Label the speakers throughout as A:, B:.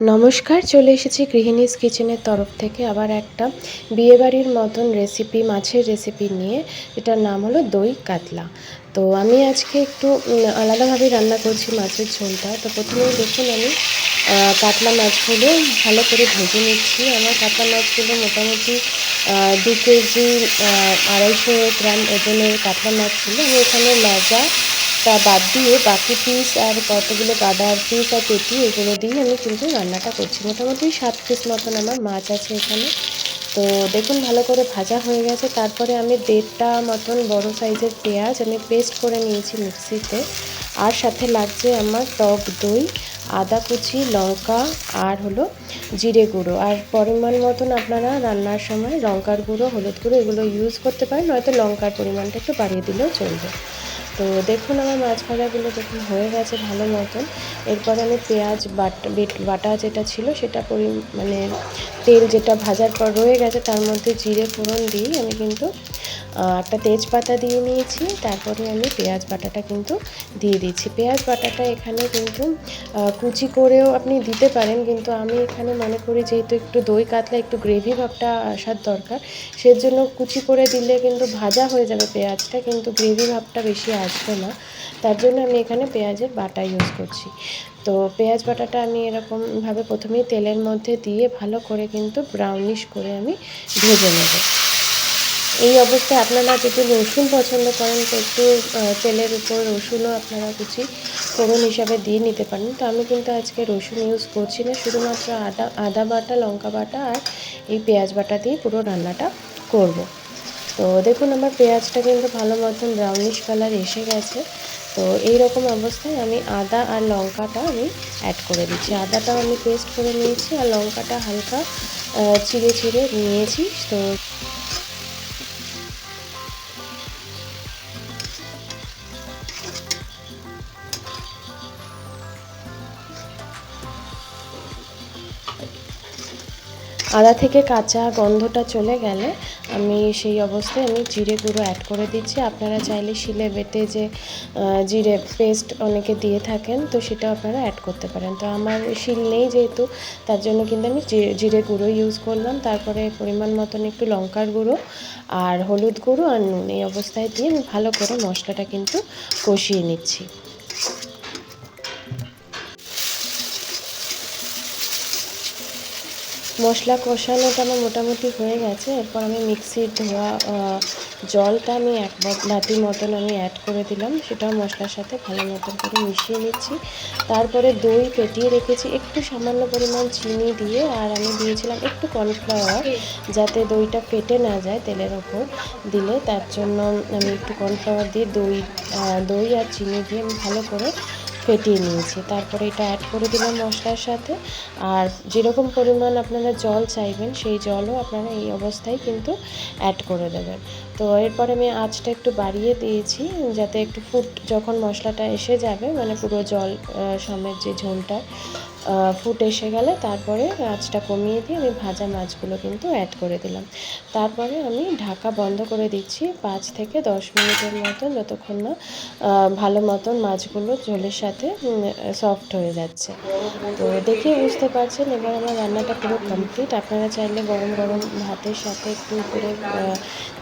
A: নমস্কার, চলে এসেছি গৃহিণীস কিচেনের তরফ থেকে আবার একটা বিয়েবাড়ির মতন রেসিপি মাছের রেসিপি নিয়ে। এটার নাম হলো দই কাতলা। তো আমি আজকে একটু আলাদাভাবে রান্না করছি মাছের ঝোলটা। তো প্রথমেই দেখুন আমি কাতলা মাছগুলো ভালো করে ভেজে নিচ্ছি। আমার কাতলা মাছগুলো মোটামুটি দু কেজি আড়াইশো গ্রাম ওজনের কাতলা মাছ ছিল আমি এখানে লেজা তা বাদ দিয়ে বাকি পিস আর কতগুলো গাদার পিস আর পেটি, এগুলো দিয়ে আমি কিন্তু রান্নাটা করছি। মোটামুটি সাত পিস মতন আমার মাছ আছে এখানে। তো দেখুন, ভালো করে ভাজা হয়ে গেছে। তারপরে আমি দেড়টা মতন বড় সাইজের পেঁয়াজ আমি পেস্ট করে নিয়েছি মিক্সিতে। আর সাথে লাগছে আমার টক দই, আদা কুচি, লঙ্কা আর হলো জিরে গুঁড়ো। আর পরিমাণ মতন আপনারা রান্নার সময় লঙ্কার গুঁড়ো, হলুদ গুঁড়ো এগুলো ইউজ করতে পারেন। নয়তো লঙ্কার পরিমাণটা একটু বাড়িয়ে দিলেও চলবে। তো দেখুন আমার মাছ ভাজাগুলো যখন হয়ে গেছে ভালো মতন, এরপর আমি পেঁয়াজ বাটা বাটা যেটা ছিল সেটা পরি মানে তেল যেটা ভাজার পর রয়ে গেছে তার মধ্যে জিরে ফোড়ন দিই আমি কিন্তু একটা তেজপাতা দিয়ে নিয়েছি, তারপরে আমি পেঁয়াজ বাটাটা কিন্তু দিয়ে দিচ্ছি। পেঁয়াজ বাটাটা এখানে কিন্তু কুচি করেও আপনি দিতে পারেন, কিন্তু আমি এখানে মনে করি যেহেতু একটু দই কাতলা, একটু গ্রেভি ভাবটা আসার দরকার, সেজন্য কুচি করে দিলে কিন্তু ভাজা হয়ে যাবে পেঁয়াজটা, কিন্তু গ্রেভি ভাবটা বেশি আসবে না। তার জন্য আমি এখানে পেঁয়াজের বাটা ইউজ করছি। তো পেঁয়াজ বাটাটা আমি এরকমভাবে প্রথমেই তেলের মধ্যে দিয়ে ভালো করে কিন্তু ব্রাউনিশ করে আমি ভেজে নেব। এই অবস্থায় আপনারা যদি রসুন পছন্দ করেন তো একটু তেলের উপর রসুনও আপনারা কুচি ফোড়ন হিসাবে দিয়ে নিতে পারেন। তো আমি কিন্তু আজকে রসুন ইউজ করছি না, শুধুমাত্র আদা আদা বাটা, লঙ্কা বাটা আর এই পেঁয়াজ বাটা দিয়ে পুরো রান্নাটা করব। তো দেখুন, আমার পেঁয়াজটা কিন্তু ভালো মতন ব্রাউনিশ কালার এসে গেছে। তো এই রকম অবস্থায় আমি আদা আর লঙ্কাটা আমি অ্যাড করে দিচ্ছি। আদাটাও আমি পেস্ট করে নিয়েছি আর লঙ্কাটা হালকা চিড়ে চিড়ে নিয়েছি। তো আদা থেকে কাঁচা গন্ধটা চলে গেলে আমি সেই অবস্থায় আমি জিরে গুঁড়ো অ্যাড করে দিচ্ছি। আপনারা চাইলে শিলে বেটে যে জিরে পেস্ট অনেকে দিয়ে থাকেন, তো সেটা আপনারা অ্যাড করতে পারেন। তো আমার শিল নেই যেহেতু, তার জন্য কিন্তু আমি জিরে গুঁড়ো ইউজ করলাম। তারপরে পরিমাণ মতন একটু লঙ্কার গুঁড়ো আর হলুদ গুঁড়ো আর নুন এই অবস্থায় দিয়ে আমি ভালো করে মশলাটা কিন্তু কষিয়ে নিচ্ছি। মশলা কষানোটা আমার মোটামুটি হয়ে গেছে। এরপর আমি মিক্সির ধোয়া জলটা আমি এক বাটি মতন আমি অ্যাড করে দিলাম। সেটাও মশলার সাথে ভালো মতন করে মিশিয়ে নিচ্ছি। তারপরে দই ফেটিয়ে রেখেছি। একটু সামান্য পরিমাণ চিনি দিয়ে, আর আমি দিয়েছিলাম একটু কর্নফ্লাওয়ার যাতে দইটা ফেটে না যায় তেলের ওপর। দিলে তার জন্য আমি একটু কর্নফ্লাওয়ার দিয়ে দই দই আর চিনি দিয়ে আমি ভালো করে ফেটিয়ে নিয়েছি। তারপরে এটা অ্যাড করে দিলাম মশলার সাথে। আর যেরকম পরিমাণ আপনারা জল চাইবেন, সেই জলও আপনারা এই অবস্থায় কিন্তু অ্যাড করে দেবেন। তো এরপর আমি আঁচটা একটু বাড়িয়ে দিয়েছি, যাতে একটু ফুট যখন মশলাটা এসে যাবে মানে পুরো জল সমেত যে ঝোলটা ফুট এসে গেলে তারপরে আঁচটা কমিয়ে দিয়ে আমি ভাজা মাছগুলো কিন্তু অ্যাড করে দিলাম। তারপরে আমি ঢাকা বন্ধ করে দিচ্ছি পাঁচ থেকে দশ মিনিটের মতন যতক্ষণ না ভালো মতন মাছগুলো ঝোলের সাথে সফট হয়ে যাচ্ছে। তো দেখে বুঝতে পারছেন এবার আমার রান্নাটা পুরো কমপ্লিট আপনারা চাইলে গরম গরম ভাতের সাথে একটু করে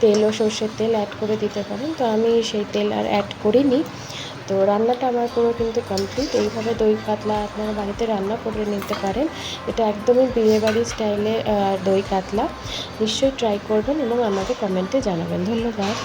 A: তেল ও সর্ষের তেল অ্যাড করে দিতে পারেন। তো আমি সেই তেল আর অ্যাড করিনি। তো রান্নাটা আমার পুরো কিন্তু কমপ্লিট এইভাবে দই কাতলা আপনারা বাড়িতে রান্না করে নিতে পারেন। এটা একদমই বিয়েবাড়ি স্টাইলে দই কাতলা। নিশ্চয়ই ট্রাই করবেন এবং আমাকে কমেন্টে জানাবেন। ধন্যবাদ।